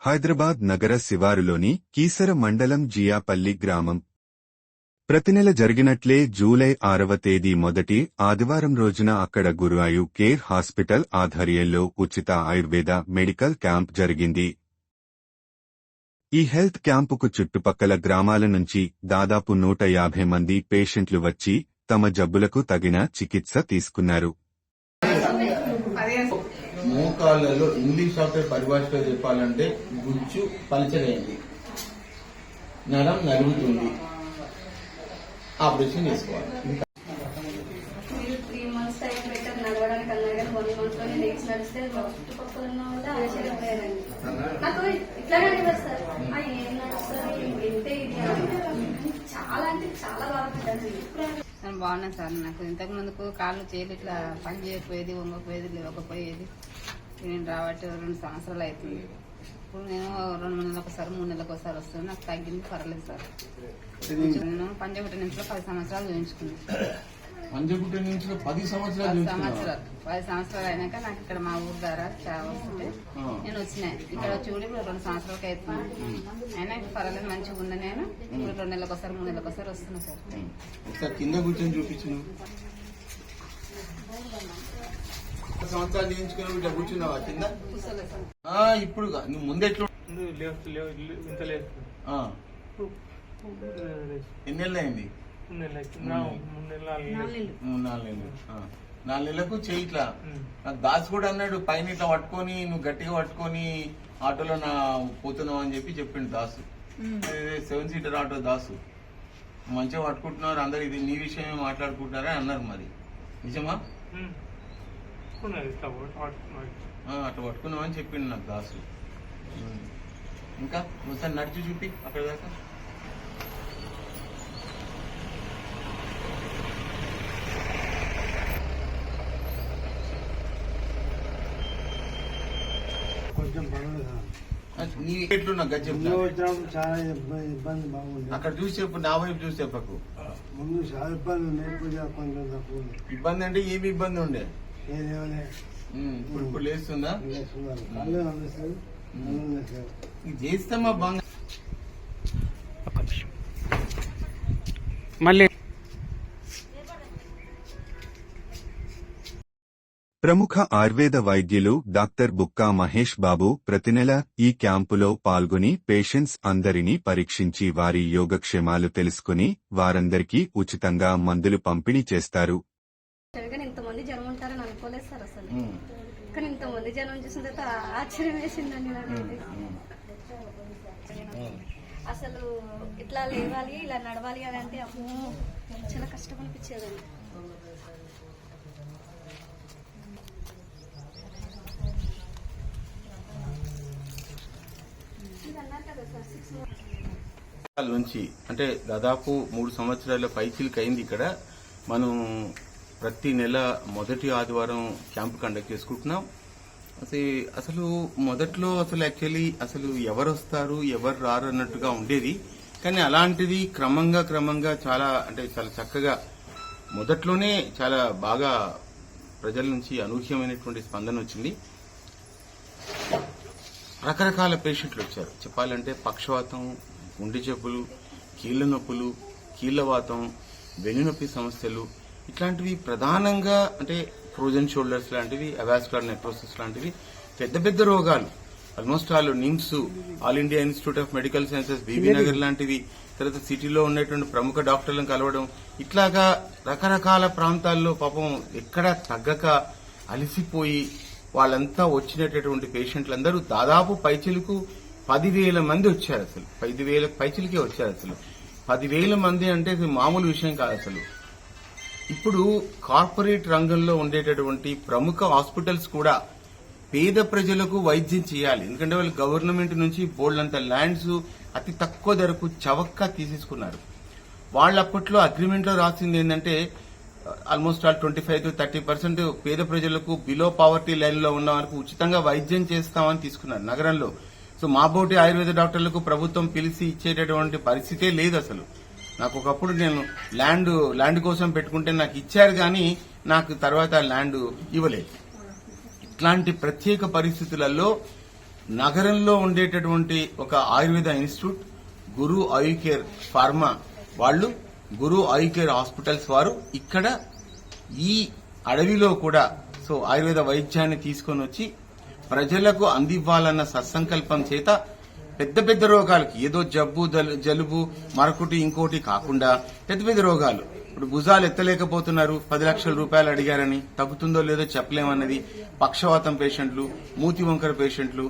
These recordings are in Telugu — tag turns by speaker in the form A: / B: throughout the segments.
A: హైదరాబాద్ నగర శివారులోని కీసర మండలం జియాపల్లి గ్రామం. ప్రతి నెల జరిగినట్లే జూలై ఆరవ తేదీ మొదటి ఆదివారం రోజున అక్కడ గురువాయు కేర్ హాస్పిటల్ ఆధ్వర్యంలో ఉచిత ఆయుర్వేద మెడికల్ క్యాంప్ జరిగింది. ఈ హెల్త్ క్యాంపుకు చుట్టుపక్కల గ్రామాల నుంచి దాదాపు నూట యాభై మంది పేషెంట్లు వచ్చి తమ జబ్బులకు తగిన చికిత్స తీసుకున్నారు.
B: మోకాళ్ళలో ఇంగ్లీష్ సాఫ్ట్వేర్ పరిభాషలో చెప్పాలంటే గుజ్జు పలచగైంది నరం నలుగుతుంది ఆపరేషన్ చేసుకోవాలి. ఇంకా
C: మీరు త్రీ మంత్స్ టైం పెట్టారు నడవడానికి అన్నారు కానీ వన్ మంత్లో నేను ఎక్స్ నడిస్తే మా చుట్టుపక్కల ఉన్న వాళ్ళు ఆశ్చర్యపోయారండి నాకు ఇట్లానే సార్ ఆ, ఏం నడుస్తారు ఇంతే ఇది అని. చాలా అంటే చాలా బాగుంటుంది
D: నేను బాగున్నాను సార్. నాకు ఇంతకు ముందుకు కాళ్ళు చేతులు ఇట్లా పని చేయకపోయేది వంగకపోయేది లేవకపోయేది. నేను రాబట్టి రెండు సంవత్సరాలు అవుతుంది ఇప్పుడు నేను రెండు మూడు నెలలకు ఒకసారి మూడు నెలలకు ఒకసారి వస్తుంది నాకు తగ్గింది పర్లేదు సార్. నేను పంజగుట్ట నుంచి పది సంవత్సరాలు చూపించుకున్నాను
B: పంజగుట్ట నుంచి పది సంవత్సరాలు
D: పది? సంవత్సరాలు. పది సంవత్సరాలు అయినాక నాకు ఇక్కడ మా ఊరు ద్వారా చాలా వస్తుంటే. నేను వచ్చినాయి ఇక్కడ వచ్చి కూడా ఇప్పుడు రెండు సంవత్సరాలకి అవుతుంది అయినా పర్వాలేదు మంచిగా ఉన్నా నేను. ఇప్పుడు రెండు నెలలకు ఒకసారి మూడు నెలలకు ఒకసారి వస్తున్నా సార్.
B: ఒకసారి కింద కూర్చొని చూపించు సంవత్సరాలు చేయించుకుని ఇట్లా కూర్చున్నావా కింద?
D: కూర్చోలేదు సార్.
B: ఆ, ఇప్పుడు నువ్వు ముందెట్లు
E: ఇంత లేదు
B: ఆ,
E: నాలుగు
B: నెలలకు
E: ఉమ్.
B: నాకు దాస్ కూడా అన్నాడు పైన ఇట్లా పట్టుకొని నువ్వు గట్టిగా పట్టుకొని ఆటోలో నా పోతున్నావు అని చెప్పి చెప్పిండు Dasu. Seven seater auto Dasu. మంచిగా పట్టుకుంటున్నారు అందరు ఇది నీ విషయమే మాట్లాడుకుంటున్నారని అన్నారు మరి. నిజమా? అట్లా పట్టుకున్నావు అని చెప్పిండు నాకు దాసు. ఇంకా ఒకసారి నడిచి చూపి అక్కడ దాకా
F: కొంచెం పర్వాలేదు
B: ఆ, నీ ఎట్లున్నా గది చెప్తా
F: ముందు వచ్చినప్పుడు చాలా ఇబ్బంది ఇబ్బంది బాగుంది
B: అక్కడ చూసి చెప్పు నా వైపు చూసి చెప్పకు
F: ముందు చాలా ఇబ్బంది ఉంది ఇప్పుడు జర కొంచెం తక్కువ ఉంది.
B: ఇబ్బంది అంటే ఏమి ఇబ్బంది ఉండే?
F: ఏదేమలే
B: ఉమ్, ఇప్పుడు ఇప్పుడు లేస్తుందా?
F: కళ్ళు కళ్ళు
B: ఇది చేస్తామా బాగా
E: మళ్ళీ
A: ప్రముఖ ఆయుర్వేద వైద్యులు డాక్టర్ బుక్కా మహేష్ బాబు ప్రతి నెల ఈ క్యాంపులో పాల్గొని పేషెంట్స్ అందరినీ పరీక్షించి వారి యోగక్షేమాలు తెలుసుకుని వారందరికీ ఉచితంగా మందులు పంపిణీ చేస్తారు.
C: కానీ ఇంతమంది జనం ఉంటారని అనుకోలేదు సార్ అసలు.
B: ఉమ్,
C: కానీ ఇంతమంది జనం చూసిన తర్వాత ఆశ్చర్యం వేసిందండి నాకైతే
B: ఉమ్.
C: అసలు ఇట్లా లేవాలి ఇలా నడవాలి అని అంటే అమ్మో చాలా కష్టం అనిపించేదండి ఇది అన్నారు కదా సార్ సిక్స్
B: సంవత్సరాల నుంచి అంటే దాదాపు మూడు సంవత్సరాల పైచిలకు అయింది ఇక్కడ. మనం ప్రతి నెల మొదటి ఆదివారం క్యాంప్ కండక్ట్ చేసుకుంటున్నాం. అసలు అసలు మొదట్లో అసలు యాక్చువల్లీ అసలు ఎవరు వస్తారు ఎవరు రారు అన్నట్టుగా ఉండేది. కానీ అలాంటిది క్రమంగా క్రమంగా చాలా అంటే చాలా చక్కగా మొదట్లోనే చాలా బాగా ప్రజల నుంచి అనూహ్యమైనటువంటి స్పందన వచ్చింది. రకరకాల పేషెంట్లు వచ్చారు. చెప్పాలంటే పక్షవాతం గుండె జబ్బులు కీళ్ళ నొప్పులు కీళ్ళవాతం వెన్నునొప్పి సమస్యలు ఇట్లాంటివి ప్రధానంగా అంటే ఫ్రోజన్ షోల్డర్స్ లాంటివి అవాస్కులర్ నెక్రోసిస్ లాంటివి పెద్ద పెద్ద రోగాలు. Almost all NIMS all India institute of medical sciences Bibinagar లాంటివి తర్వాత సిటీలో ఉన్నటువంటి ప్రముఖ డాక్టర్లను కలవడం ఇట్లాగా రకరకాల ప్రాంతాల్లో పాపం ఎక్కడ తగ్గక అలసిపోయి వాళ్ళంతా వచ్చినటువంటి పేషెంట్లందరూ దాదాపు పైచిలకు పదివేల మంది వచ్చారు అసలు. పదివేల పైచిలకే వచ్చారు అసలు. పదివేల మంది అంటే మామూలు విషయం కాదు అసలు. ఇప్పుడు కార్పొరేట్ రంగంలో ఉండేటటువంటి ప్రముఖ హాస్పిటల్స్ కూడా పేద ప్రజలకు వైద్యం చేయాలి. ఎందుకంటే వాళ్ళు గవర్నమెంట్ నుంచి బోల్డంత ల్యాండ్స్ అతి తక్కువ ధరకు చవక్కా తీసేసుకున్నారు. వాళ్ళు అప్పట్లో రాసింది ఏంటంటే almost all twenty five to thirty percent పేద ప్రజలకు బిలో పావర్టీ లైన్లో ఉన్న వారికి ఉచితంగా వైద్యం చేస్తామని తీసుకున్నారు నగరంలో. సో మా బోటి ఆయుర్వేద డాక్టర్లకు ప్రభుత్వం పిలిచి ఇచ్చేటటువంటి పరిస్థితే లేదు అసలు. నాకు ఒకప్పుడు నేను ల్యాండ్ ల్యాండ్ కోసం పెట్టుకుంటే నాకు ఇచ్చారు కానీ నాకు తర్వాత ల్యాండ్ ఇవ్వలేదు. ఇట్లాంటి ప్రత్యేక పరిస్థితులలో నగరంలో ఉండేటటువంటి ఒక ఆయుర్వేద ఇన్స్టిట్యూట్ గురు ఆయుకేర్ ఫార్మా వాళ్ళు గురు ఐ కేర్ హాస్పిటల్స్ వారు ఇక్కడ ఈ అడవిలో కూడా సో ఆయుర్వేద వైద్యాన్ని తీసుకొని వచ్చి ప్రజలకు అందివ్వాలన్న సత్సంకల్పం చేత పెద్ద పెద్ద రోగాలకి ఏదో జబ్బు జలు- జలుబు మరొకటి ఇంకోటి కాకుండా పెద్ద పెద్ద రోగాలు. ఇప్పుడు భుజాలు ఎత్తలేకపోతున్నారు పది లక్షల రూపాయలు అడిగారని తగ్గుతుందో లేదో చెప్పలేమన్నది పక్షవాతం పేషెంట్లు మూతి వంకర పేషెంట్లు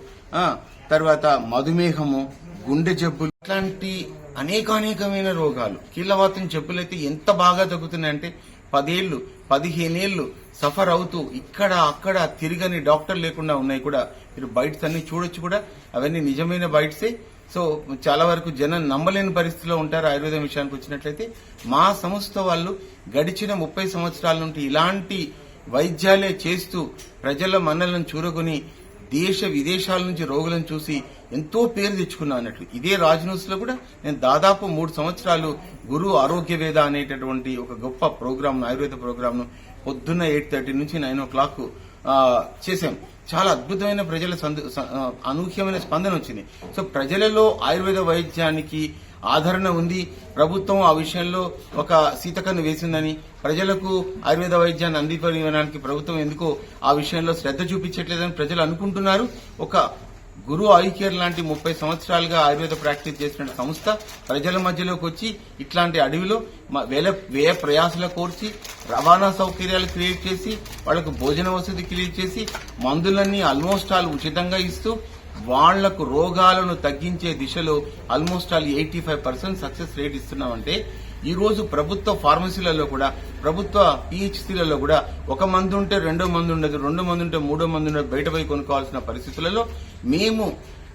B: తర్వాత మధుమేహము గుండె జబ్బులు ఇట్లాంటి అనేకానేకమైన రోగాలు. కీళ్ళవాతం చెప్పులైతే ఎంత బాగా తగ్గుతున్నాయంటే పదేళ్ళు పదిహేనేళ్ళు సఫర్ అవుతూ ఇక్కడ అక్కడ తిరగని డాక్టర్ లేకుండా ఉన్నాయి కూడా. మీరు బైట్స్ అన్ని చూడొచ్చు కూడా. అవన్నీ నిజమైన బైట్సే సో చాలా వరకు జనం నమ్మలేని పరిస్థితిలో ఉంటారు ఆయుర్వేదం విషయానికి వచ్చినట్లయితే. మా సంస్థ వాళ్ళు గడిచిన ముప్పై సంవత్సరాల నుండి ఇలాంటి వైద్యాలే చేస్తూ ప్రజల మన్నలను చూరగొని దేశ విదేశాల నుంచి రోగులను చూసి ఎంతో పేరు తెచ్చుకున్నా అన్నట్లు. ఇదే రాజ్ న్యూస్లో కూడా నేను దాదాపు మూడు సంవత్సరాలు గురు ఆరోగ్య వేద అనేటటువంటి ఒక గొప్ప ప్రోగ్రామ్ ఆయుర్వేద ప్రోగ్రామ్ను పొద్దున్న ఎయిట్ థర్టీ నుంచి నైన్ ఓ క్లాక్ చేశాం. చాలా అద్భుతమైన ప్రజల సంద- స- అనూహ్యమైన స్పందన వచ్చింది. సో ప్రజలలో ఆయుర్వేద వైద్యానికి ఆదరణ ఉంది. ప్రభుత్వం ఆ విషయంలో ఒక సీతకన్ను వేసిందని ప్రజలకు ఆయుర్వేద వైద్యాన్ని అందిపడానికి ప్రభుత్వం ఎందుకో ఆ విషయంలో శ్రద్ధ చూపించట్లేదని ప్రజలు అనుకుంటున్నారు. ఒక గురు ఆయుకేర్ లాంటి ముప్పై సంవత్సరాలుగా ఆయుర్వేద ప్రాక్టీస్ చేసిన సంస్థ ప్రజల మధ్యలోకి వచ్చి ఇట్లాంటి అడవిలో మ- వేల వ్యయ ప్రయాసల కోర్చి రవాణా సౌకర్యాలు క్రియేట్ చేసి వాళ్ళకు భోజన వసతి క్రియేట్ చేసి మందులన్నీ ఆల్మోస్ట్ ఆల్ ఉచితంగా ఇస్తూ వాళ్ళకు రోగాలను తగ్గించే దిశలో almost all eighty five percent success rate ఇస్తున్నామంటే ఈ రోజు ప్రభుత్వ ఫార్మసీలలో కూడా ప్రభుత్వ పిహెచ్సిలలో కూడా ఒక మందు ఉంటే రెండో మందు ఉండదు రెండు మంది ఉంటే మూడో మంది ఉండదు బయట పోయి కొనుక్కోవాల్సిన పరిస్థితులలో మేము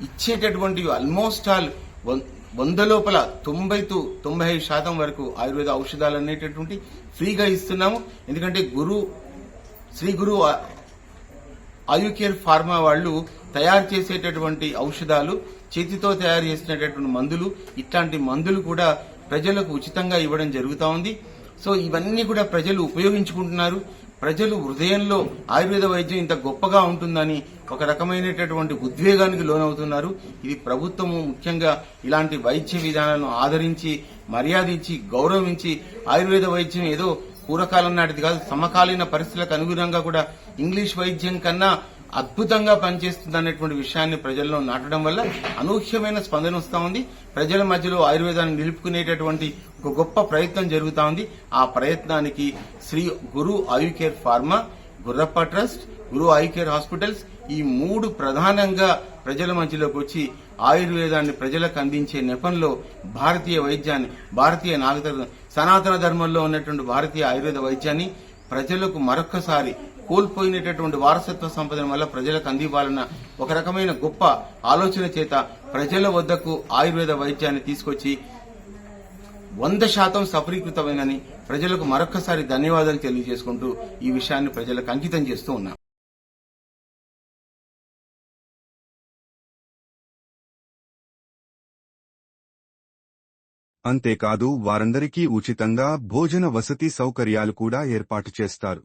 B: ఇచ్చేటటువంటి ఆల్మోస్ట్ ఆల్ వం- వంద లోపల తొంభై టు తొంభై ఐదు శాతం వరకు ఆయుర్వేద ఔషధాలు అనేటటువంటి ఫ్రీగా ఇస్తున్నాము ఎందుకంటే గురు శ్రీ గురు ఆయుకేర్ ఫార్మా వాళ్ళు తయారు చేసేటటువంటి ఔషధాలు చేతితో తయారు చేసినటువంటి మందులు ఇట్లాంటి మందులు కూడా ప్రజలకు ఉచితంగా ఇవ్వడం జరుగుతా ఉంది. సో ఇవన్నీ కూడా ప్రజలు ఉపయోగించుకుంటున్నారు. ప్రజలు హృదయంలో ఆయుర్వేద వైద్యం ఇంత గొప్పగా ఉంటుందని ఒక రకమైనటువంటి ఉద్వేగానికి లోనవుతున్నారు. ఇది ప్రభుత్వము ముఖ్యంగా ఇలాంటి వైద్య విధానాలను ఆదరించి మర్యాదించి గౌరవించి ఆయుర్వేద వైద్యం ఏదో పూర్వకాలం నాటిది కాదు సమకాలీన పరిస్థితులకు అనుగుణంగా కూడా ఇంగ్లీష్ వైద్యం కన్నా అద్భుతంగా పనిచేస్తుంది అనేటువంటి విషయాన్ని ప్రజల్లో నాటడం వల్ల అనూహ్యమైన స్పందన వస్తా ఉంది. ప్రజల మధ్యలో ఆయుర్వేదాన్ని నిలుపుకునేటటువంటి ఒక గొప్ప ప్రయత్నం జరుగుతా ఉంది. ఆ ప్రయత్నానికి Shri Guru Ayucare pharma Gurrappa trust Guru eyecare hospitals ఈ మూడు ప్రధానంగా ప్రజల మధ్యలోకి వచ్చి ఆయుర్వేదాన్ని ప్రజలకు అందించే నెపంలో భారతీయ వైద్యాన్ని భారతీయ నాగరిక సనాతన ధర్మంలో ఉన్నటువంటి భారతీయ ఆయుర్వేద వైద్యాన్ని ప్రజలకు మరొక్కసారి కోల్పోయినటువంటి వారసత్వ సంపదను వల్ల ప్రజలకు అందివ్వాలన్న ఒక రకమైన గొప్ప ఆలోచన చేత ప్రజల వద్దకు ఆయుర్వేద వైద్యాన్ని తీసుకొచ్చి వంద శాతం సఫలీకృతమైనని ప్రజలకు మరొక్కసారి ధన్యవాదాలు తెలియజేసుకుంటూ ఈ విషయాన్ని ప్రజలకు అంకితం చేస్తూ ఉన్నాం.
A: అంతేకాదు వారందరికీ ఉచితంగా భోజన వసతి సౌకర్యాలు కూడా ఏర్పాటు చేస్తారు.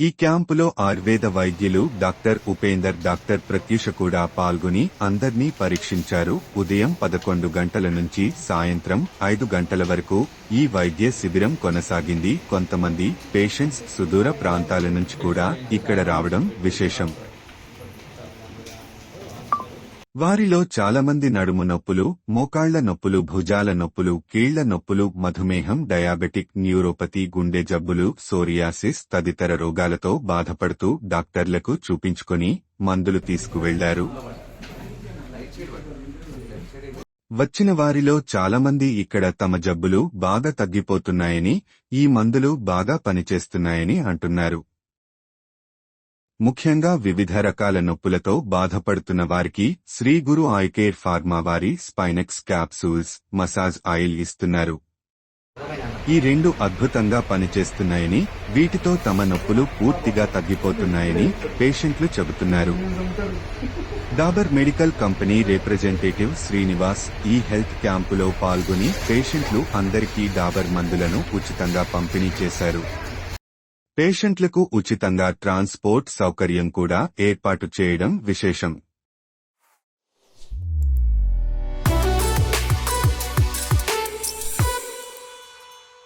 A: ఈ క్యాంపులో ఆయుర్వేద వైద్యులు డాక్టర్ ఉపేందర్ డాక్టర్ ప్రత్యూష కూడా పాల్గొని అందర్నీ పరీక్షించారు. ఉదయం పదకొండు గంటల నుంచి సాయంత్రం ఐదు గంటల వరకు ఈ వైద్య శిబిరం కొనసాగింది. కొంతమంది పేషెంట్స్ సుదూర ప్రాంతాల నుంచి కూడా ఇక్కడ రావడం విశేషం. వారిలో చాలామంది నడుము నొప్పులు మోకాళ్ళ నొప్పులు భుజాల నొప్పులు కీళ్ళ నొప్పులు మధుమేహం డయాబెటిక్ న్యూరోపతి గుండె జబ్బులు సోరియాసిస్ తదితర రోగాలతో బాధపడుతూ డాక్టర్లకు చూపించుకొని మందులు తీసుకువెళ్ళారు. వచ్చిన వారిలో చాలామంది ఇక్కడ తమ జబ్బులు బాగా తగ్గిపోతున్నాయని ఈ మందులు బాగా పనిచేస్తున్నాయని అంటున్నారు. ముఖ్యంగా వివిధ రకాల నొప్పులతో బాధపడుతున్న వారికి శ్రీ గురు ఐకేర్ ఫార్మా వారి స్పైనెక్స్ క్యాప్సూల్స్ మసాజ్ ఆయిల్ ఇస్తున్నారు. ఈ రెండు అద్భుతంగా పనిచేస్తున్నాయని వీటితో తమ నొప్పులు పూర్తిగా తగ్గిపోతున్నాయని పేషెంట్లు చెబుతున్నారు. Dabur medical company representative Srinivas ఈ హెల్త్ క్యాంపులో పాల్గొని పేషెంట్లు అందరికీ డాబర్ మందులను ఉచితంగా పంపిణీ చేశారు. పేషెంట్లకు ఉచితంగా ట్రాన్స్పోర్ట్ సౌకర్యం కూడా ఏర్పాటు చేయడం విశేషం.